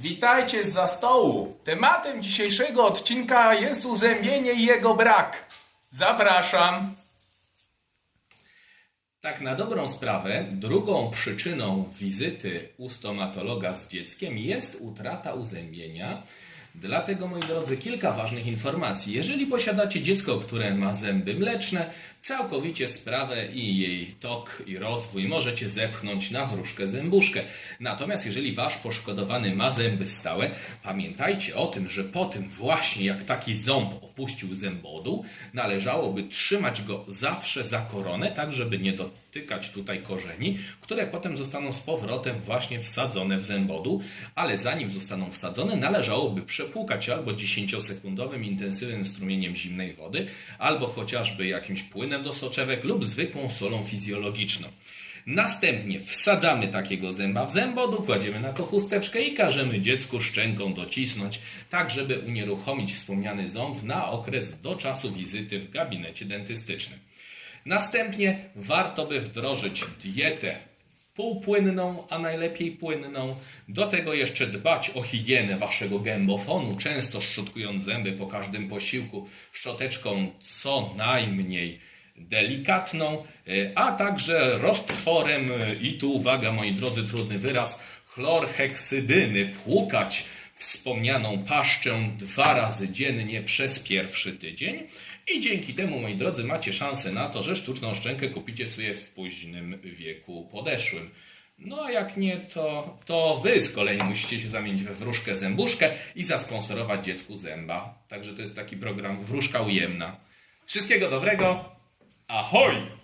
Witajcie za stołu. Tematem dzisiejszego odcinka jest uzębienie i jego brak. Zapraszam. Tak na dobrą sprawę, drugą przyczyną wizyty u stomatologa z dzieckiem jest utrata uzębienia. Dlatego, moi drodzy, kilka ważnych informacji. Jeżeli posiadacie dziecko, które ma zęby mleczne, całkowicie sprawę i jej tok i rozwój możecie zepchnąć na wróżkę zębuszkę. Natomiast jeżeli wasz poszkodowany ma zęby stałe, pamiętajcie o tym, że po tym właśnie jak taki ząb opuścił zębodół, należałoby trzymać go zawsze za koronę, tak żeby nie dotykać tutaj korzeni, które potem zostaną z powrotem właśnie wsadzone w zębodół, ale zanim zostaną wsadzone, należałoby przepłukać albo 10-sekundowym intensywnym strumieniem zimnej wody, albo chociażby jakimś płynem do soczewek lub zwykłą solą fizjologiczną. Następnie wsadzamy takiego zęba w zębodół, kładziemy na to chusteczkę i każemy dziecku szczęką docisnąć, tak żeby unieruchomić wspomniany ząb na okres do czasu wizyty w gabinecie dentystycznym. Następnie warto by wdrożyć dietę półpłynną, a najlepiej płynną. Do tego jeszcze dbać o higienę waszego gębofonu, często szczotkując zęby po każdym posiłku szczoteczką co najmniej delikatną, e, a także roztworem, e, i tu uwaga moi drodzy, trudny wyraz, chlorheksydyny płukać wspomnianą paszczę dwa razy dziennie przez pierwszy tydzień i dzięki temu, moi drodzy, macie szansę na to, że sztuczną szczękę kupicie sobie w późnym wieku podeszłym. No a jak nie, to, to wy z kolei musicie się zamienić we wróżkę zębuszkę i zasponsorować dziecku zęba. Także to jest taki program wróżka ujemna. Wszystkiego dobrego. Ahoj!